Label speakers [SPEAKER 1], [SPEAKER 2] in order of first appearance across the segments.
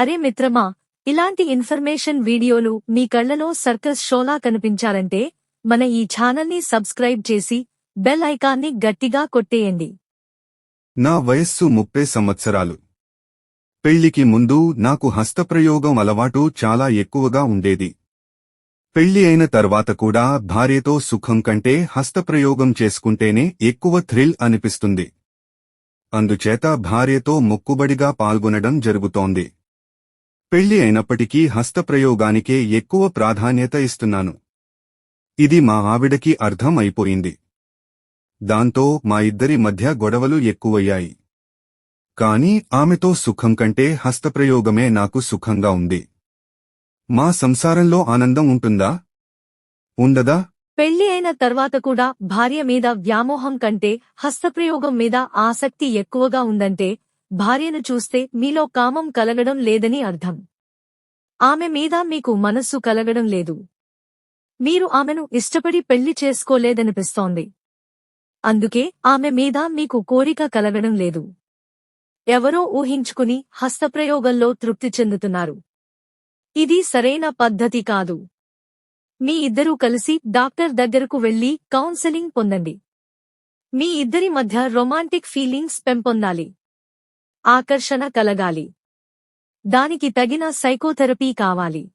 [SPEAKER 1] అరే మిత్రమా ఇలాంటి ఇన్ఫర్మేషన్ వీడియోలు మీ కళ్ళలో సర్కస్ షోలా కనిపించాలంటే మన ఈ ఛానల్ని సబ్స్క్రైబ్ చేసి బెల్ ఐకాన్ని గట్టిగా కొట్టేయండి.
[SPEAKER 2] నా వయస్సు ముప్పై సంవత్సరాలు. పెళ్ళికి ముందు నాకు హస్తప్రయోగం అలవాటు చాలా ఎక్కువగా ఉండేది. పెళ్ళి అయిన తర్వాత కూడా భార్యతో సుఖం కంటే హస్తప్రయోగం చేసుకుంటేనే ఎక్కువ థ్రిల్ అనిపిస్తుంది. అందుచేత భార్యతో మొక్కుబడిగా పాల్గొనడం జరుగుతోంది. పెళ్ళి అయినప్పటికీ హస్తప్రయోగానికే ఎక్కువ ప్రాధాన్యత ఇస్తున్నాను. ఇది మా ఆవిడకి అర్థం అయిపోయింది. దాంతో మా ఇద్దరి మధ్య గొడవలు ఎక్కువయ్యాయి. కాని ఆమెతో సుఖం కంటే హస్తప్రయోగమే నాకు సుఖంగా ఉంది. మా సంసారంలో ఆనందం ఉంటుందా? ఉండదా?
[SPEAKER 1] పెళ్ళి అయిన తర్వాత కూడా భార్య మీద వ్యామోహం కంటే హస్తప్రయోగం మీద ఆసక్తి ఎక్కువగా ఉందంటే భార్యను చూస్తే మీలో కామం కలగడం లేదని అర్థం. ఆమె మీద మీకు మనస్సు కలగడం లేదు. మీరు ఆమెను ఇష్టపడి పెళ్ళి చేసుకోలేదనిపిస్తోంది. అందుకే ఆమె మీద మీకు కోరిక కలగడం లేదు. ఎవరో ఊహించుకుని హస్తప్రయోగంలో తృప్తి చెందుతున్నారు. ఇది సరైన పద్ధతి కాదు. మీ ఇద్దరూ కలిసి డాక్టర్ దగ్గరకు వెళ్ళి కౌన్సెలింగ్ పొందండి. మీ ఇద్దరి మధ్య రొమాంటిక్ ఫీలింగ్స్ పెంపొందాలి. ఆకర్షణ కలగాలి. దానికి తగిన సైకోథెరపీ కావాలి.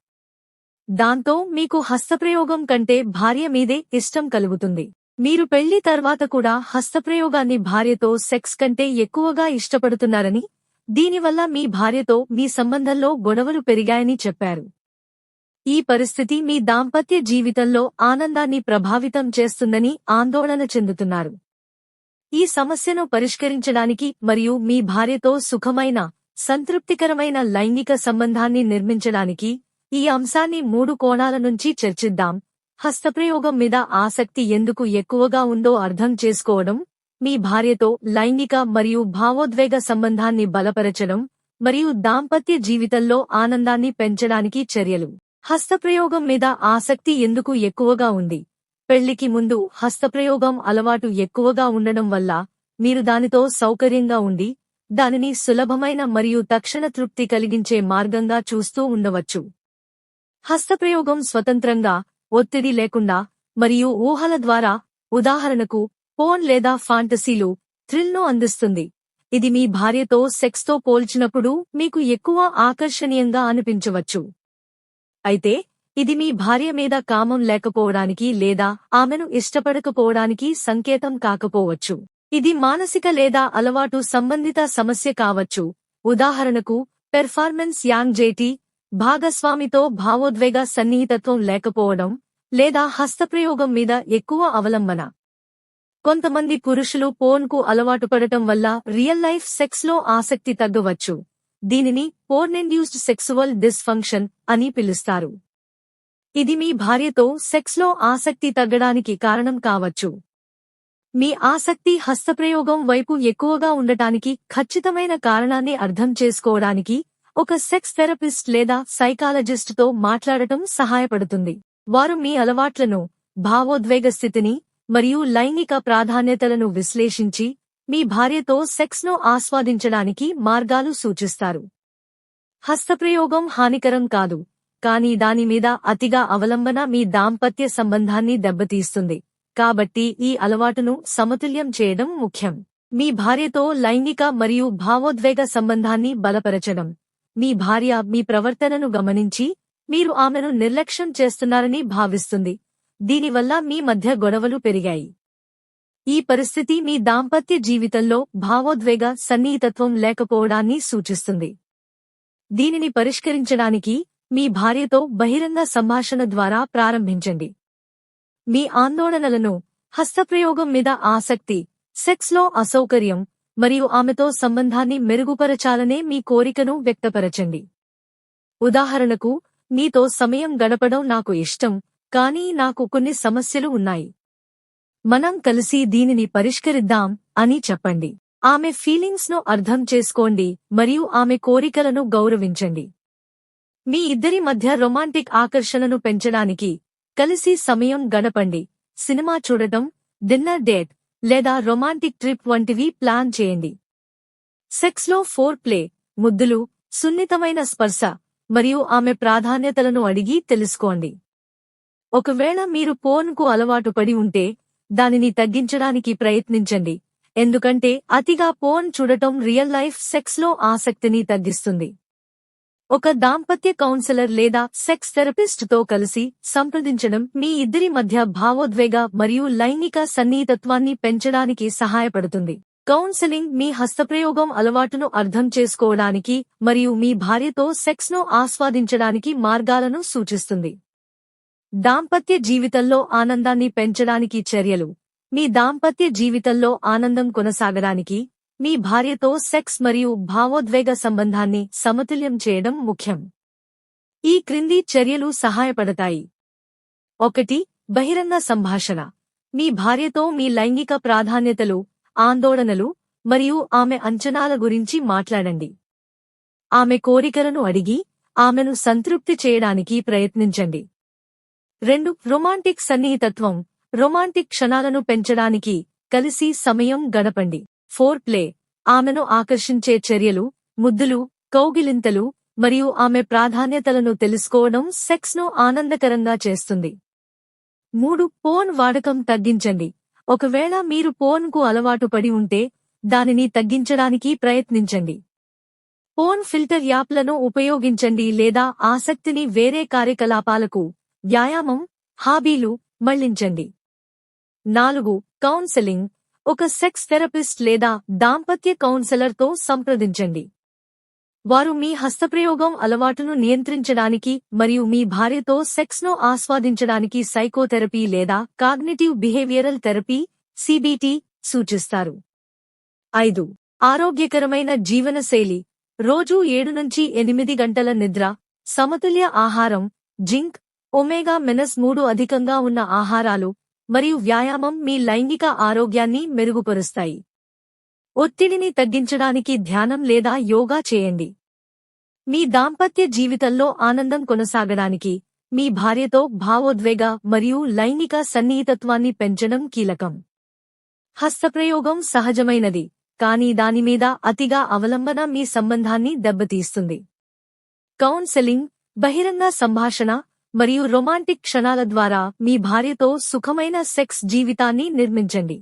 [SPEAKER 1] దాంతో మీకు హస్తప్రయోగం కంటే భార్య మీదే ఇష్టం కలుగుతుంది. మీరు పెళ్ళి తర్వాత కూడా హస్తప్రయోగాన్ని భార్యతో సెక్స్ కంటే ఎక్కువగా ఇష్టపడుతున్నారని దీనివల్ల మీ భార్యతో మీ సంబంధంలో గొడవలు పెరిగాయని చెప్పారు. ఈ పరిస్థితి మీ దాంపత్య జీవితంలో ఆనందాన్ని ప్రభావితం చేస్తుందని ఆందోళన చెందుతున్నారు. ఈ సమస్యను పరిష్కరించడానికి మరియు మీ భార్యతో సుఖమైన సంతృప్తికరమైన లైంగిక సంబంధాన్ని నిర్మించడానికి ఈ అంశాన్ని మూడు కోణాల నుంచి చర్చిద్దాం. హస్తప్రయోగం మీద ఆసక్తి ఎందుకు ఎక్కువగా ఉందో అర్థం చేసుకోవడం మీ భార్యతో లైంగిక మరియు భావోద్వేగ సంబంధాన్ని బలపరచడం మరియు దాంపత్య జీవితంలో ఆనందాన్ని పెంచడానికి చర్యలు. హస్తప్రయోగం మీద ఆసక్తి ఎందుకు ఎక్కువగా ఉంది? పెళ్ళికి ముందు హస్తప్రయోగం అలవాటు ఎక్కువగా ఉండడం వల్ల మీరు దానితో సౌకర్యంగా ఉండి దానిని సులభమైన మరియు తక్షణ తృప్తి కలిగించే మార్గంగా చూస్తూ ఉండవచ్చు. హస్తప్రయోగం స్వతంత్రంగా ఒత్తిడి లేకుండా మరియు ఊహల ద్వారా ఉదాహరణకు పోన్ లేదా ఫాంటసీలు థ్రిల్ను అందిస్తుంది. ఇది మీ భార్యతో సెక్స్తో పోల్చినప్పుడు మీకు ఎక్కువ ఆకర్షణీయంగా అనిపించవచ్చు. అయితే ఇది మీ భార్య మీద కామం లేకపోవడానికి లేదా ఆమెను ఇష్టపడకపోవడానికి సంకేతం కాకపోవచ్చు. ఇది మానసిక లేదా అలవాటు సంబంధిత సమస్య కావచ్చు. ఉదాహరణకు పెర్ఫార్మెన్స్ యాంగ్జైటీ భాగస్వామితో భావోద్వేగ సన్నిహితత్వం లేకపోవడం లేదా హస్తప్రయోగం మీద ఎక్కువ అవలంబన. కొంతమంది పురుషులు పోన్కు అలవాటు పడటం వల్ల రియల్ లైఫ్ సెక్స్లో ఆసక్తి తగ్గవచ్చు. దీనిని పోర్నెండ్యూస్డ్ సెక్సువల్ డిస్ఫంక్షన్ అని పిలుస్తారు. ఇది మీ భార్యతో సెక్స్లో ఆసక్తి తగ్గడానికి కారణం కావచ్చు. మీ ఆసక్తి హస్తప్రయోగం వైపు ఎక్కువగా ఉండటానికి ఖచ్చితమైన కారణాన్ని అర్థం చేసుకోవడానికి ఒక సెక్స్ థెరపిస్ట్ లేదా సైకాలజిస్ట్తో మాట్లాడటం సహాయపడుతుంది. వారు మీ అలవాట్లను భావోద్వేగ స్థితిని మరియు లైంగిక ప్రాధాన్యతలను విశ్లేషించి మీ భార్యతో సెక్స్ను ఆస్వాదించడానికి మార్గాలు సూచిస్తారు. హస్తప్రయోగం హానికరం కాదు. కానీ దానిమీద అతిగా అవలంబన మీ దాంపత్య సంబంధాన్ని దెబ్బతీస్తుంది. కాబట్టి ఈ అలవాటును సమతుల్యం చేయడం ముఖ్యం. మీ భార్యతో లైంగిక మరియు భావోద్వేగ సంబంధాన్ని బలపరచడం. మీ భార్య మీ ప్రవర్తనను గమనించి మీరు ఆమెను నిర్లక్ష్యం చేస్తున్నారని భావిస్తుంది. దీనివల్ల మీ మధ్య గొడవలు పెరిగాయి. ఈ పరిస్థితి మీ దాంపత్య జీవితంలో భావోద్వేగ సన్నిహితత్వం లేకపోవడాన్ని సూచిస్తుంది. దీనిని పరిష్కరించడానికి మీ భార్యతో బహిరంగ సంభాషణ ద్వారా ప్రారంభించండి. మీ ఆందోళనలను హస్తప్రయోగం మీద ఆసక్తి సెక్స్లో అసౌకర్యం మరియు ఆమెతో సంబంధాన్ని మెరుగుపరచాలనే మీ కోరికను వ్యక్తపరచండి. ఉదాహరణకు నీతో సమయం గడపడం నాకు ఇష్టం కానీ నాకు కొన్ని సమస్యలు ఉన్నాయి. మనం కలిసి దీనిని పరిష్కరిద్దాం అని చెప్పండి. ఆమె ఫీలింగ్స్ను అర్థం చేసుకోండి మరియు ఆమె కోరికలను గౌరవించండి. మీ ఇద్దరి మధ్య రొమాంటిక్ ఆకర్షణను పెంచడానికి కలిసి సమయం గడపండి. సినిమా చూడటం డిన్నర్ డేట్ లేదా రొమాంటిక్ ట్రిప్ వంటివి ప్లాన్ చేయండి. సెక్స్లో ఫోర్ ప్లే ముద్దులు సున్నితమైన స్పర్శ మరియు ఆమె ప్రాధాన్యతలను అడిగి తెలుసుకోండి. ఒకవేళ మీరు పోన్కు అలవాటు పడి ఉంటే దానిని తగ్గించడానికి ప్రయత్నించండి. ఎందుకంటే అతిగా పోన్ చూడటం రియల్ లైఫ్ సెక్స్లో ఆసక్తిని తగ్గిస్తుంది. ఒక దాంపత్య కౌన్సిలర్ లేదా సెక్స్ థెరపిస్ట్తో కలిసి సంప్రదించడం మీ ఇద్దరి మధ్య భావోద్వేగ మరియు లైంగిక సన్నిహితత్వాన్ని పెంచడానికి సహాయపడుతుంది. కౌన్సెలింగ్ మీ హస్తప్రయోగం అలవాటును అర్థం చేసుకోవడానికి మరియు మీ భార్యతో సెక్స్ను ఆస్వాదించడానికి మార్గాలను సూచిస్తుంది. దాంపత్య జీవితంలో ఆనందాన్ని పెంచడానికి చర్యలు. మీ దాంపత్య జీవితంలో ఆనందం కొనసాగడానికి మీ భార్యతో సెక్స్ మరియు భావోద్వేగ సంబంధాన్ని సమతుల్యం చేయడం ముఖ్యం. ఈ క్రింది చర్యలు సహాయపడతాయి. ఒకటి బహిరంగ సంభాషణ. మీ భార్యతో మీ లైంగిక ప్రాధాన్యతలు ఆందోళనలు మరియు ఆమె అంచనాల గురించి మాట్లాడండి. ఆమె కోరికలను అడిగి ఆమెను సంతృప్తి చేయడానికి ప్రయత్నించండి. రెండు రొమాంటిక్ సన్నిహితత్వం. రొమాంటిక్ క్షణాలను పెంచడానికి కలిసి సమయం గడపండి. ఫోర్ ప్లే ఆమెను ఆకర్షించే చర్యలు ముద్దులు కౌగిలింతలు మరియు ఆమె ప్రాధాన్యతలను తెలుసుకోవడం సెక్స్ను ఆనందకరంగా చేస్తుంది. మూడు పోన్ వాడకం తగ్గించండి. ఒకవేళ మీరు పోన్కు అలవాటు పడి ఉంటే దానిని తగ్గించడానికి ప్రయత్నించండి. పోన్ ఫిల్టర్ యాప్లను ఉపయోగించండి లేదా ఆసక్తిని వేరే కార్యకలాపాలకు వ్యాయామం హాబీలు మళ్ళించండి. నాలుగు కౌన్సెలింగ్. ఒక సెక్స్ థెరపిస్ట్ లేదా దాంపత్య కౌన్సెలర్తో సంప్రదించండి. వారు మీ హస్తప్రయోగం అలవాటును నియంత్రించడానికి మరియు మీ భార్యతో సెక్స్ను ఆస్వాదించడానికి సైకోథెరపీ లేదా కాగ్నిటివ్ బిహేవియరల్ థెరపీ సిబిటి సూచిస్తారు. ఐదు. ఆరోగ్యకరమైన జీవనశైలి. రోజూ ఏడు నుంచి ఎనిమిది గంటల నిద్ర సమతుల్య ఆహారం జింక్ ఒమేగా మెనస్ మూడు అధికంగా ఉన్న ఆహారాలు మరియు వ్యాయామం మీ లైంగిక ఆరోగ్యాన్ని మెరుగుపరుస్తాయి. ఒత్తిడిని తగ్గించడానికి ధ్యానం లేదా యోగా చేయండి. మీ దాంపత్య జీవితంలో ఆనందం కొనసాగడానికి మీ భార్యతో భావోద్వేగ మరియు లైంగిక సన్నిహితత్వాన్ని పెంచడం కీలకం. హస్తప్రయోగం సహజమైనది కానీ దానిమీద అతిగా అవలంబన మీ సంబంధాన్ని దెబ్బతీస్తుంది. కౌన్సెలింగ్ బహిరంగ సంభాషణ మరియు రొమాంటిక్ క్షణాల ద్వారా మీ భార్యతో సుఖమైన సెక్స్ జీవితాన్ని నిర్మించండి.